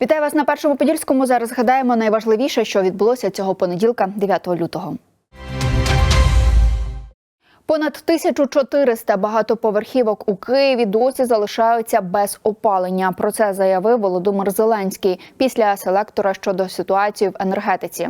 Вітаю вас на першому подільському. Зараз згадаємо найважливіше, що відбулося цього понеділка, 9 лютого. Понад 1400 багатоповерхівок у Києві досі залишаються без опалення. Про це заявив Володимир Зеленський після селектора щодо ситуації в енергетиці.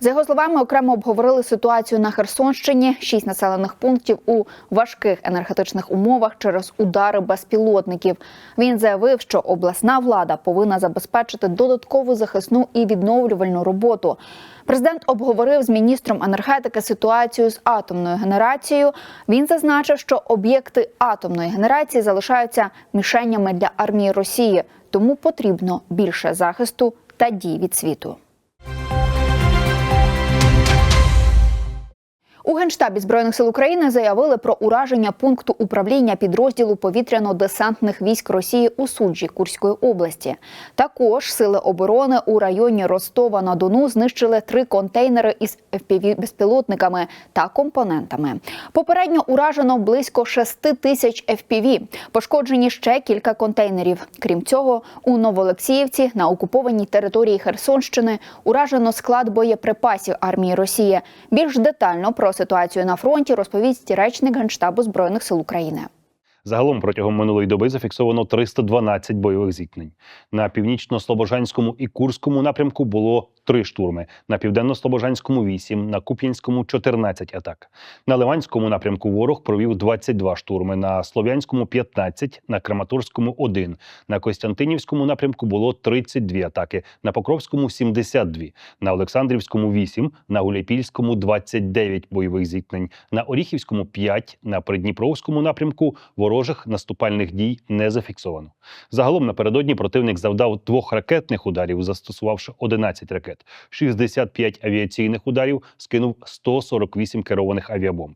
За його словами, окремо обговорили ситуацію на Херсонщині. Шість населених пунктів у важких енергетичних умовах через удари безпілотників. Він заявив, що обласна влада повинна забезпечити додаткову захисну і відновлювальну роботу. Президент обговорив з міністром енергетики ситуацію з атомною генерацією. Він зазначив, що об'єкти атомної генерації залишаються мішенями для армії Росії, тому потрібно більше захисту та дій від світу. У генштабі збройних сил України заявили про ураження пункту управління підрозділу повітряно-десантних військ Росії у суджі Курської області. Також сили оборони у районі Ростова на Дону знищили три контейнери із fpv безпілотниками та компонентами. Попередньо уражено близько 6 тисяч FPV. Пошкоджені ще кілька контейнерів. Крім цього, у Новоолексіївці на окупованій території Херсонщини уражено склад боєприпасів армії Росії. Більш детально про ситуацію на фронті розповість речник генштабу збройних сил України. Загалом протягом минулої доби зафіксовано 312 бойових зіткнень. На північно-слобожанському і Курському напрямку було три штурми, на південно-слобожанському 8, на Куп'янському 14 атак. На Ливанському напрямку ворог провів 22 штурми, на Слов'янському 15, на Краматорському 1, на Костянтинівському напрямку було 32 атаки, на Покровському 72, на Олександрівському 8, на Гуляйпільському 29 бойових зіткнень, на Оріхівському 5, на Придніпровському напрямку ворожих наступальних дій не зафіксовано. Загалом напередодні противник завдав двох ракетних ударів, застосувавши 11 ракет, 65 авіаційних ударів, скинув 148 керованих авіабомб.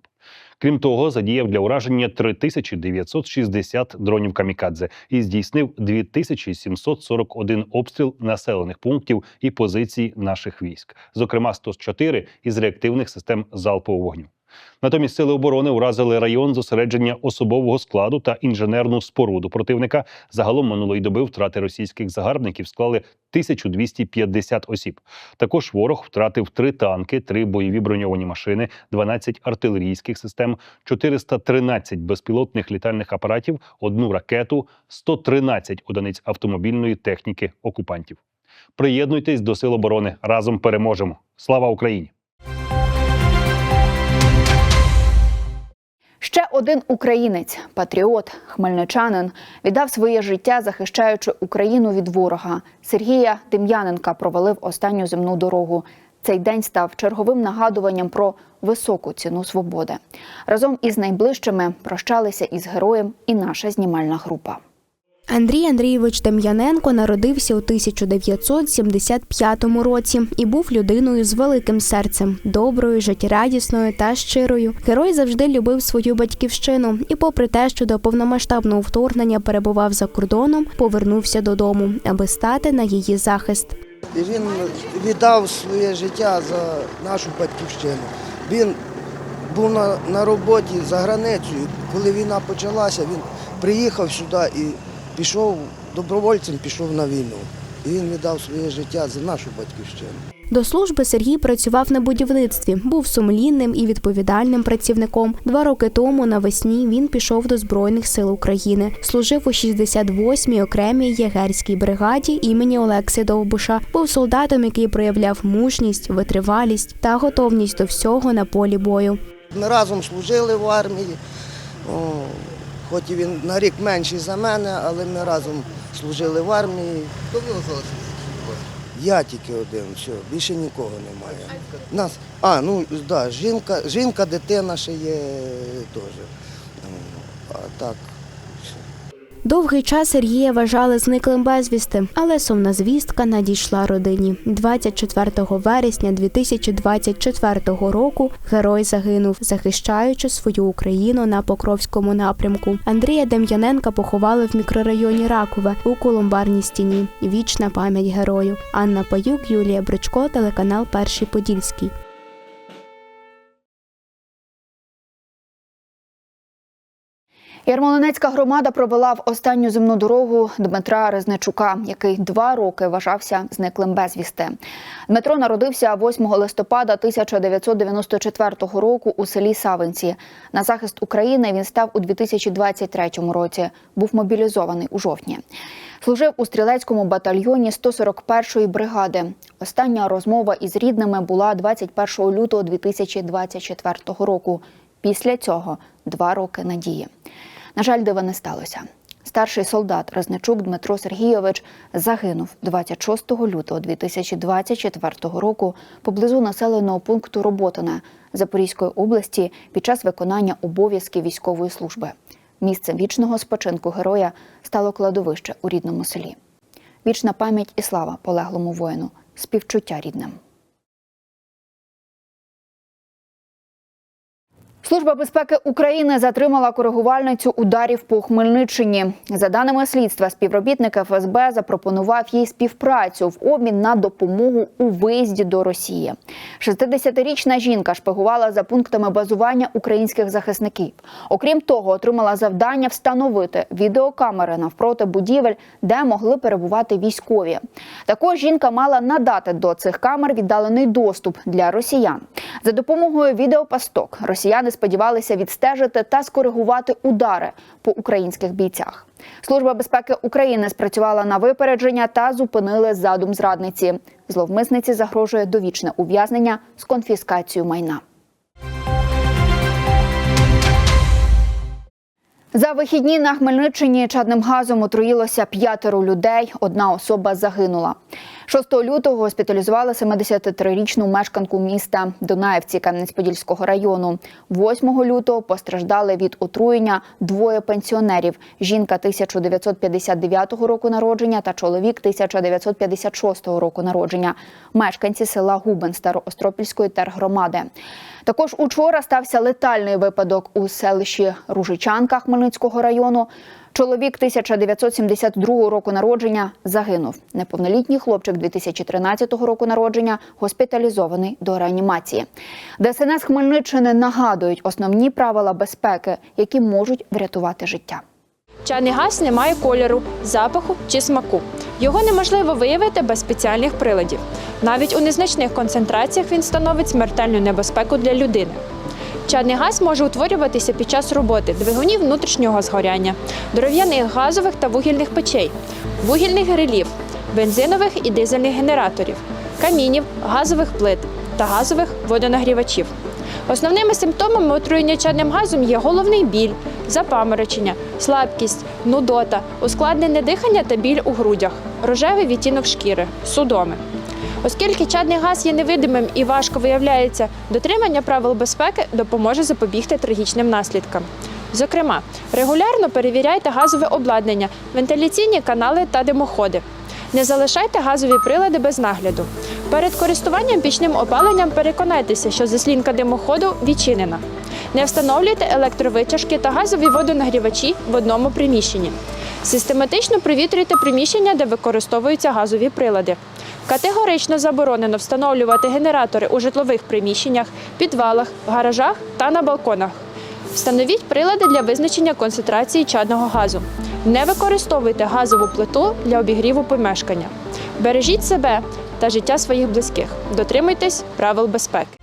Крім того, задіяв для ураження 3960 дронів камікадзе і здійснив 2741 обстріл населених пунктів і позицій наших військ, зокрема 104 із реактивних систем залпового вогню. Натомість сили оборони уразили район зосередження особового складу та інженерну споруду противника. Загалом минулої доби втрати російських загарбників склали 1250 осіб. Також ворог втратив три танки, три бойові броньовані машини, 12 артилерійських систем, 413 безпілотних літальних апаратів, одну ракету, 113 одиниць автомобільної техніки окупантів. Приєднуйтесь до сил оборони разом переможемо! Слава Україні! Ще один українець, патріот, хмельничанин, віддав своє життя, захищаючи Україну від ворога. Сергія Дем'яненка провалив останню земну дорогу. Цей день став черговим нагадуванням про високу ціну свободи. Разом із найближчими прощалися із героєм і наша знімальна група. Андрій Андрійович Дем'яненко народився у 1975 році і був людиною з великим серцем, доброю, життєрадісною та щирою. Герой завжди любив свою батьківщину і, попри те, що до повномасштабного вторгнення перебував за кордоном, повернувся додому, аби стати на її захист. І він віддав своє життя за нашу батьківщину. Він був на, на роботі за границею. Коли війна почалася, він приїхав сюди і пішов добровольцем, пішов на війну. І він віддав своє життя за нашу батьківщину. До служби Сергій працював на будівництві, був сумлінним і відповідальним працівником. Два роки тому навесні він пішов до Збройних сил України. Служив у 68-й окремій єгерській бригаді імені Олекси Довбуша. Був солдатом, який проявляв мужність, витривалість та готовність до всього на полі бою. Ми разом служили в армії, хоч і він на рік менший за мене, але ми разом служили в армії. Хто ви нього? Я тільки один, все, більше нікого немає. Нас, а, ну да, жінка, жінка, дитина ще є теж. Ну, А так. Довгий час Сергія вважали зниклим безвісти, але сумна звістка надійшла родині. 24 вересня 2024 року герой загинув, захищаючи свою Україну на Покровському напрямку. Андрія Дем'яненка поховали в мікрорайоні Ракове у Колумбарній стіні. Вічна пам'ять герою. Анна Паюк, Юлія Бричко, телеканал Перший Подільський. Ярмолинецька громада провела в останню земну дорогу Дмитра Резничука, який два роки вважався зниклим безвісти. Дмитро народився 8 листопада 1994 року у селі Савинці. На захист України він став у 2023 році. Був мобілізований у жовтні. Служив у стрілецькому батальйоні 141-ї бригади. Остання розмова із рідними була 21 лютого 2024 року. Після цього два роки надії. На жаль, дива не сталося. Старший солдат Резничук Дмитро Сергійович загинув 26 лютого 2024 року поблизу населеного пункту Роботине Запорізької області під час виконання обов'язків військової служби. Місцем вічного спочинку героя стало кладовище у рідному селі. Вічна пам'ять і слава полеглому воїну, співчуття рідним. Служба безпеки України затримала коригувальницю ударів по Хмельниччині. За даними слідства, співробітник ФСБ запропонував їй співпрацю в обмін на допомогу у виїзді до Росії. 60-річна жінка шпигувала за пунктами базування українських захисників. Окрім того, отримала завдання встановити відеокамери навпроти будівель, де могли перебувати військові. Також жінка мала надати до цих камер віддалений доступ для росіян. За допомогою відеопасток росіяни сподівалися відстежити та скоригувати удари по українських бійцях. Служба безпеки України спрацювала на випередження та зупинили задум зрадниці. Зловмисниці загрожує довічне ув'язнення з конфіскацією майна. За вихідні на Хмельниччині чадним газом отруїлося п'ятеро людей. Одна особа загинула. 6 лютого госпіталізували 73-річну мешканку міста Донаївці Кам'янець-Подільського району. 8 лютого постраждали від отруєння двоє пенсіонерів: жінка 1959 року народження та чоловік 1956 року народження. Мешканці села Губен Староостропільської тергромади. Також учора стався летальний випадок у селищі Ружичанка Хмельницького району. Чоловік 1972 року народження загинув. Неповнолітній хлопчик 2013 року народження госпіталізований до реанімації. ДСНС Хмельниччини нагадують основні правила безпеки, які можуть врятувати життя. Чадний газ не має кольору, запаху чи смаку. Його неможливо виявити без спеціальних приладів. Навіть у незначних концентраціях він становить смертельну небезпеку для людини. Чадний газ може утворюватися під час роботи двигунів внутрішнього згоряння, дров'яних газових та вугільних печей, вугільних грилів, бензинових і дизельних генераторів, камінів, газових плит та газових водонагрівачів. Основними симптомами отруєння чадним газом є головний біль, запаморочення, слабкість, нудота, ускладнене дихання та біль у грудях, рожевий відтінок шкіри, судоми. Оскільки чадний газ є невидимим і важко виявляється, дотримання правил безпеки допоможе запобігти трагічним наслідкам. Зокрема, регулярно перевіряйте газове обладнання, вентиляційні канали та димоходи. Не залишайте газові прилади без нагляду. Перед користуванням пічним опаленням переконайтеся, що заслінка димоходу відчинена. Не встановлюйте електровитяжки та газові водонагрівачі в одному приміщенні. Систематично провітрюйте приміщення, де використовуються газові прилади. Категорично заборонено встановлювати генератори у житлових приміщеннях, підвалах, гаражах та на балконах. Встановіть прилади для визначення концентрації чадного газу. Не використовуйте газову плиту для обігріву помешкання. Бережіть себе та життя своїх близьких. Дотримуйтесь правил безпеки.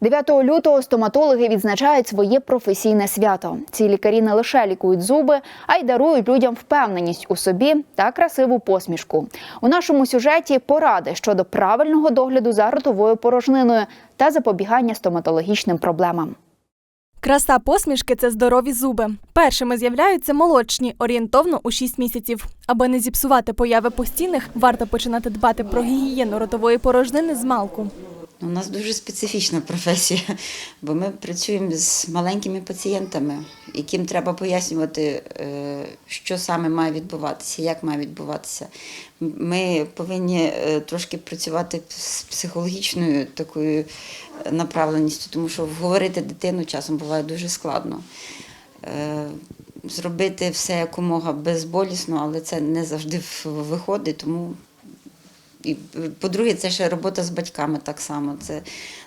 9 лютого стоматологи відзначають своє професійне свято. Ці лікарі не лише лікують зуби, а й дарують людям впевненість у собі та красиву посмішку. У нашому сюжеті поради щодо правильного догляду за ротовою порожниною та запобігання стоматологічним проблемам. Краса посмішки це здорові зуби. Першими з'являються молочні, орієнтовно у 6 місяців. Аби не зіпсувати появи постійних, варто починати дбати про гігієну ротової порожнини з малку. У нас дуже специфічна професія, бо ми працюємо з маленькими пацієнтами, яким треба пояснювати, е, що саме має відбуватися, як має відбуватися. Ми повинні е, трошки працювати з психологічною такою направленістю, тому що вговорити дитину часом буває дуже складно. Е, Зробити все якомога безболісно, але це не завжди виходить, тому І, по-друге, це ще робота з батьками так само. Це,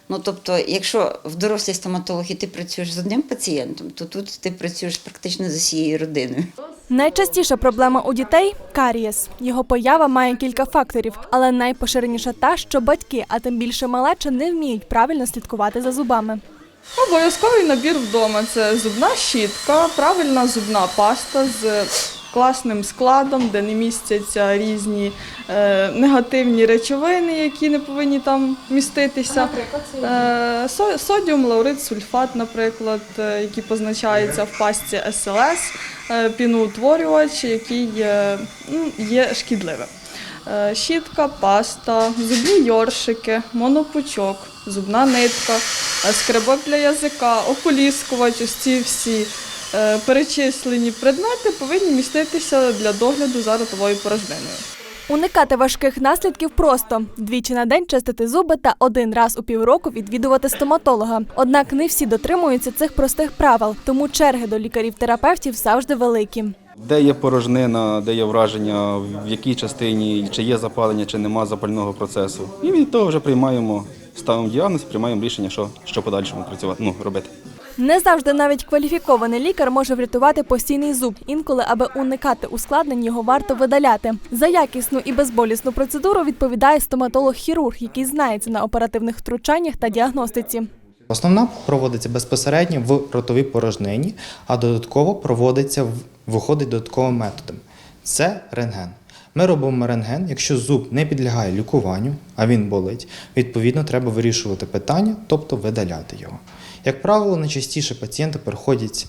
ну, тобто, якщо в дорослій стоматології ти працюєш з одним пацієнтом, то тут ти працюєш практично з усією родиною. Найчастіша проблема у дітей карієс. Його поява має кілька факторів, але найпоширеніша та, що батьки, а тим більше малеча, не вміють правильно слідкувати за зубами. Обов'язковий набір вдома це зубна щітка, правильна зубна паста з класним складом, де не містяться різні е, негативні речовини, які не повинні там міститися. Е, со- содіум, лаурид, сульфат, наприклад, е, які позначаються в пастці СЛС, е, піноутворювач, який е, є шкідливим. Е, Щітка, паста, зубні йоршики, монопучок, зубна нитка, е, скребок для язика, окуліскувач, ось ці всі перечислені предмети повинні міститися для догляду за ротовою порожниною. Уникати важких наслідків просто двічі на день чистити зуби та один раз у півроку відвідувати стоматолога. Однак не всі дотримуються цих простих правил, тому черги до лікарів-терапевтів завжди великі. Де є порожнина, де є враження, в якій частині, чи є запалення, чи нема запального процесу. І від того вже приймаємо, ставимо діагноз, приймаємо рішення, що, що подальшому працювати, ну, робити. Не завжди навіть кваліфікований лікар може врятувати постійний зуб. Інколи, аби уникати ускладнень, його варто видаляти. За якісну і безболісну процедуру відповідає стоматолог-хірург, який знається на оперативних втручаннях та діагностиці. Основна проводиться безпосередньо в ротовій порожнині, а додатково проводиться виходить додатковим методом. Це рентген. Ми робимо рентген, якщо зуб не підлягає лікуванню, а він болить, відповідно треба вирішувати питання, тобто видаляти його. Як правило, найчастіше пацієнти приходять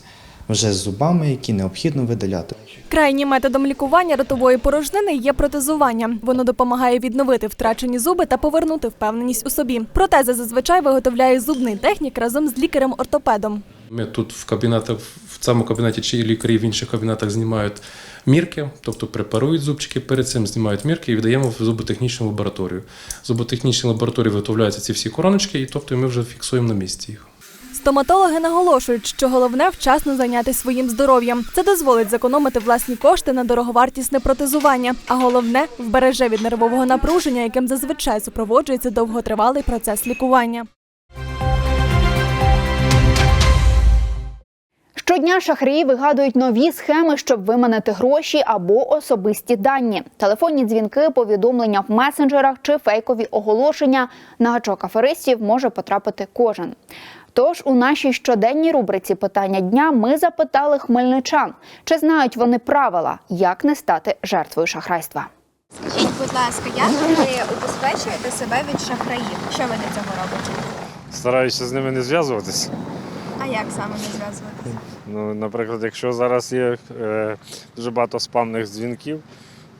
вже з зубами, які необхідно видаляти. Крайнім методом лікування ротової порожнини є протезування. Воно допомагає відновити втрачені зуби та повернути впевненість у собі. Протези зазвичай виготовляє зубний технік разом з лікарем-ортопедом. Ми тут в кабінетах, в цьому кабінеті чи лікарі в інших кабінетах знімають мірки, тобто препарують зубчики, перед цим знімають мірки і віддаємо в зуботехнічну лабораторію. В зуботехнічній лабораторії виготовляються ці всі короночки, і тобто ми вже фіксуємо на місці їх. Стоматологи наголошують, що головне вчасно зайнятися своїм здоров'ям. Це дозволить зекономити власні кошти на дороговартісне протезування, а головне вбереже від нервового напруження, яким зазвичай супроводжується довготривалий процес лікування. Щодня шахраї вигадують нові схеми, щоб виманити гроші або особисті дані. Телефонні дзвінки, повідомлення в месенджерах чи фейкові оголошення на гачок аферистів може потрапити кожен. Тож у нашій щоденній рубриці питання дня ми запитали хмельничан, чи знають вони правила, як не стати жертвою шахрайства. Скажіть, будь ласка, як ви убезпечуєте себе від шахраїв? Що ви для цього робите? Стараюся з ними не зв'язуватися. Як саме не зв'язуватися? Ну, наприклад, якщо зараз є е, дуже багато спамних дзвінків,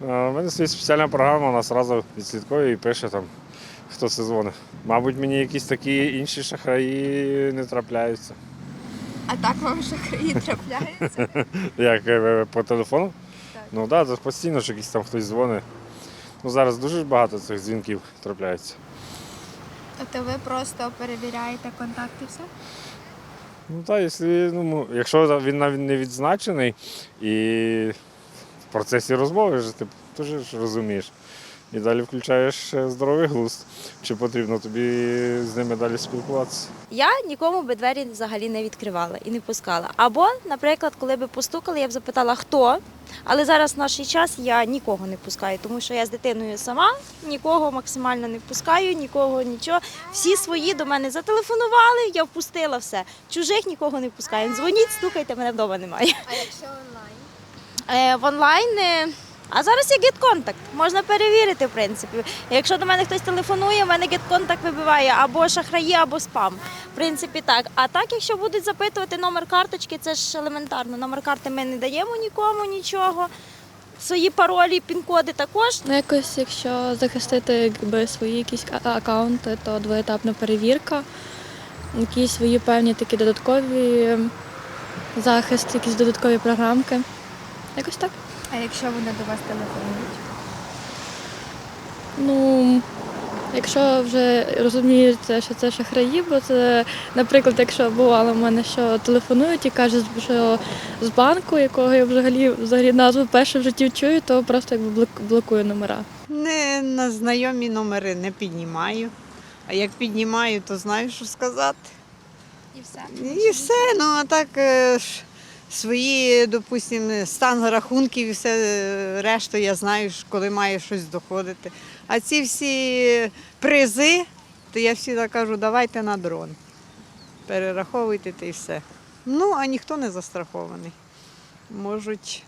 е, в мене стоїть спеціальна програма, вона одразу відслідкує і пише там, хто це дзвонить. Мабуть, мені якісь такі інші шахраї не трапляються. А так вам шахраї трапляються? Як е, по телефону? Так. Ну так, да, постійно ж якийсь там хтось дзвонить. Ну, зараз дуже багато цих дзвінків трапляється. Тобто ви просто перевіряєте контакти все? Ну так, якщо, ну, якщо він навіть не відзначений і в процесі розмови ж ти теж розумієш. І далі включаєш здоровий глузд, чи потрібно тобі з ними далі спілкуватися. Я нікому би двері взагалі не відкривала і не пускала. Або, наприклад, коли би постукали, я б запитала, хто. Але зараз в наш час я нікого не пускаю, тому що я з дитиною сама нікого максимально не впускаю, нікого нічого. Всі свої до мене зателефонували, я впустила все. Чужих нікого не пускаю. Дзвоніть, стукайте, мене вдома немає. А якщо онлайн? Е, в онлайн. А зараз є GetContact, можна перевірити, в принципі. Якщо до мене хтось телефонує, в мене GetContact вибиває або шахраї, або спам. В принципі, так. А так, якщо будуть запитувати номер карточки, це ж елементарно. Номер карти ми не даємо нікому нічого. Свої паролі, пін-коди також. Ну, якось, якщо захистити якби, свої якісь а- акаунти, то двоетапна перевірка, якісь свої певні такі додаткові захист, якісь додаткові програмки. Якось так. А якщо вони до вас телефонують? Ну, якщо вже розумієте, що це шахраї, бо це, наприклад, якщо бувало в мене, що телефонують і кажуть, що з банку, якого я взагалі взагалі назву перше в житті чую, то просто якби блокую номера. Не на знайомі номери не піднімаю. А як піднімаю, то знаю, що сказати. І все. І все. Ну а так е, ж свої, допустимо, стан рахунків і все е, решту я знаю, коли має щось доходити. А ці всі призи, то я всі кажу, давайте на дрон. Перераховуйте та і все. Ну, а ніхто не застрахований. Можуть.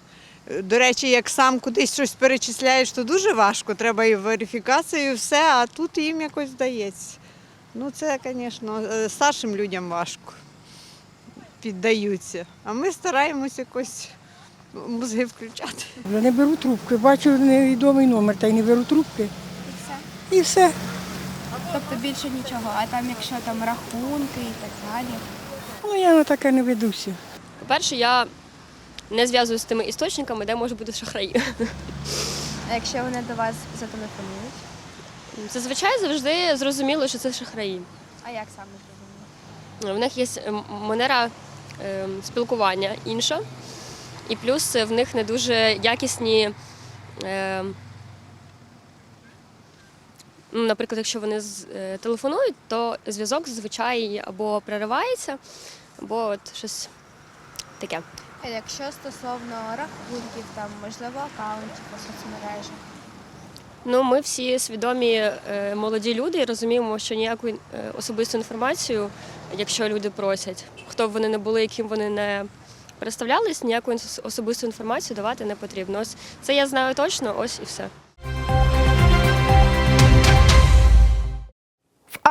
е, До речі, як сам кудись щось перечисляєш, то дуже важко. Треба і верифікацію, і все, а тут їм якось вдається. Ну, це, звісно, е, старшим людям важко піддаються. А ми стараємось якось мозги включати. Я не беру трубки, бачу невідомий номер, та й не беру трубки. І все. І все. Тобто більше нічого, а там якщо там рахунки і так далі. Ну, я на таке не ведуся. По-перше, я не зв'язую з тими істочниками, де може бути шахраї. А якщо вони до вас зателефонують? Зазвичай завжди зрозуміло, що це шахраї. А як саме зрозуміло? В них є манера спілкування інша, і плюс в них не дуже якісні. ем, ну, Наприклад, якщо вони е, телефонують, то зв'язок зазвичай або переривається, або от щось таке. А якщо стосовно рахунків, там можливо акаунтів у соцмережах? Ну, ми всі свідомі е, молоді люди і розуміємо, що ніяку е, особисту інформацію, якщо люди просять, хто б вони не були, яким вони не представлялись, ніяку особисту інформацію давати не потрібно. Ось це я знаю точно, ось і все.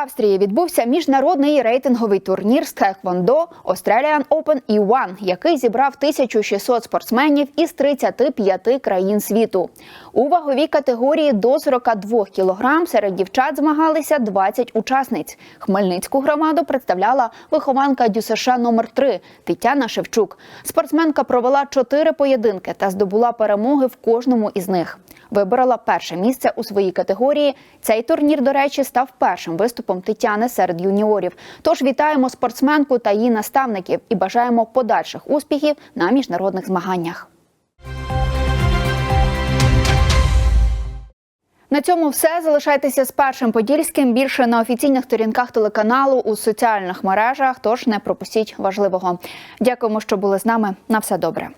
Австрії відбувся міжнародний рейтинговий турнір з Тхеквондо Australian Open E1, який зібрав 1600 спортсменів із 35 країн світу. У ваговій категорії до 42 кілограм серед дівчат змагалися 20 учасниць. Хмельницьку громаду представляла вихованка ДЮСШ номер 3 Тетяна Шевчук. Спортсменка провела чотири поєдинки та здобула перемоги в кожному із них. Виборола перше місце у своїй категорії. Цей турнір, до речі, став першим виступом Тетяни серед юніорів. Тож вітаємо спортсменку та її наставників і бажаємо подальших успіхів на міжнародних змаганнях. На цьому все. Залишайтеся з першим подільським. Більше на офіційних сторінках телеканалу у соціальних мережах. Тож не пропустіть важливого. Дякуємо, що були з нами. На все добре.